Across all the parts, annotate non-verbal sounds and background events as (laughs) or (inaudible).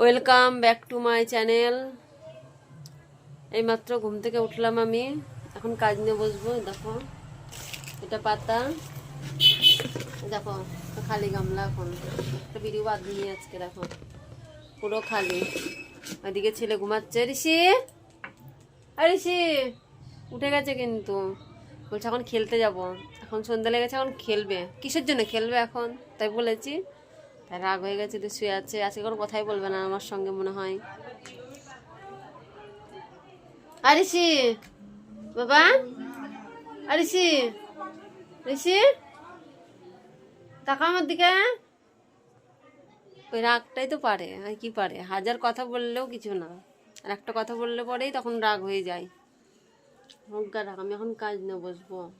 Welcome back to my channel এইমাত্র ঘুম থেকে উঠলাম আমি। এখন কাজ নিয়ে বসবো, দেখো। এটা পাতা। দেখো খালি গামলা এখন। একটা ভিডিও বাদ নিয়ে আজকে, দেখো। পুরো খালি। ওইদিকে ছেলে ঘুমাচ্ছে। ঋষি! ঋষি! উঠে গেছে কিন্তু। বলছে এখন খেলতে যাব। এখন সন্ধ্যা লেগেছে, এখন খেলবে। কিসের জন্য খেলবে এখন? তাই বলেছি। রাগ হয়ে গেছে, তো শুয়ে আছে। আজকে কোনো কথাই বলবে না আমার সঙ্গে, মনে হয়। আরিসি বাবা। আরিসি ঋষি। টাকা আমার দিকে। ওই রাগটাই তো পারে। আর কি পারে? হাজার কথা বললেও কিছু না। আর একটা কথা বললে পরেই তখন রাগ হয়ে যায়। অজ্ঞা রাগ, আমি এখন কাজ নিয়ে বসবো।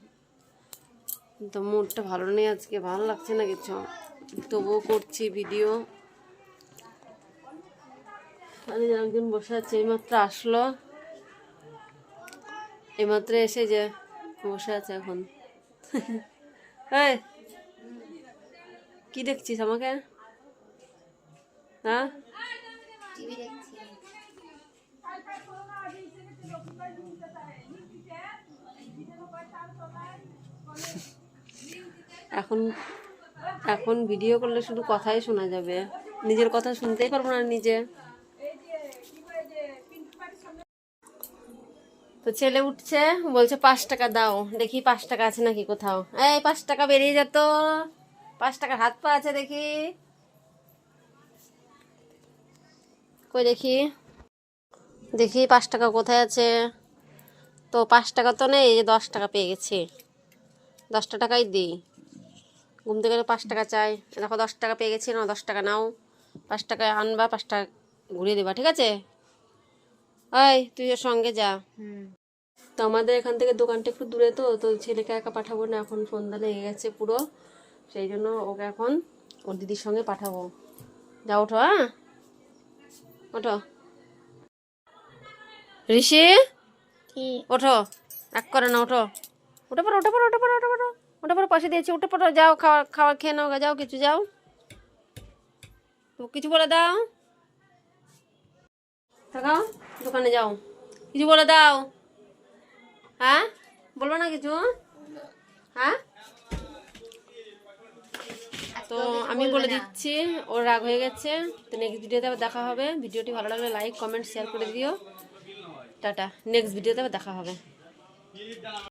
তো মুডটা ভালো নেই আজকে, ভালো লাগছে না কিছু। তবুও করছি ভিডিও আমি একজন বসে আছে এইমাত্র আসলো। এইমাত্র এসে যে বসে আছে এখন। (laughs) কি দেখছিস আমাকে? হ্যাঁ? (laughs) এখন এখন ভিডিও করলে শুধু কথাই শোনা যাবে। নিজের কথা শুনতেই পারব না নিজে। তো ছেলে উঠছে, বলছে, পাঁচ টাকা দাও। দেখি, পাঁচ টাকা আছে নাকি কোথাও? এই, পাঁচ টাকা বেরিয়ে যেত পাঁচ টাকার হাত পা আছে দেখি। কই দেখি? দেখি, পাঁচ টাকা কোথায় আছে? তো পাঁচ টাকা তো নেই, এই যে দশ টাকা পেয়ে গেছি। দশটা টাকাই দিই। ঘুম থেকে পাঁচ টাকা চাই। দেখো দশ টাকা পেয়ে গেছি না দশ টাকা নাও। পাঁচ টাকা আনবা পাঁচ টাকা ঘুরিয়ে দেবা ঠিক আছে? ওই তুই ওর সঙ্গে যা। তো আমাদের এখান থেকে দোকানটা একটু দূরে তো তো ছেলেকে একা পাঠাবো না এখন সন্ধ্যা লেগে গেছে পুরো। সেই জন্য ওকে এখন ওর দিদির সঙ্গে পাঠাবো। যা ওঠো হ্যাঁ? ওঠো। ঋষি? ওঠো। এক করে না ওঠো। ওটা পড়ো ওটা পড়ো ওটা পড়ো ওটা পড়ো। উঠে পরে পাশে দিয়েছি, ওটা পড়ো যাও, খাওয়া খাবার খেয়ে নাও, যাও কিছু, যাও। তো কিছু বলে দাও। থাকাও, দোকানে যাও। কিছু বলে দাও। হ্যাঁ? বলব না কিছু? হ্যাঁ? তো আমি বলে দিচ্ছি, ওর রাগ হয়ে গেছে। তো নেক্সট ভিডিওতে আবার দেখা হবে। ভিডিওটি ভালো লাগলে লাইক কমেন্ট শেয়ার করে দিও। টাটা। নেক্সট ভিডিওতে আবার দেখা হবে।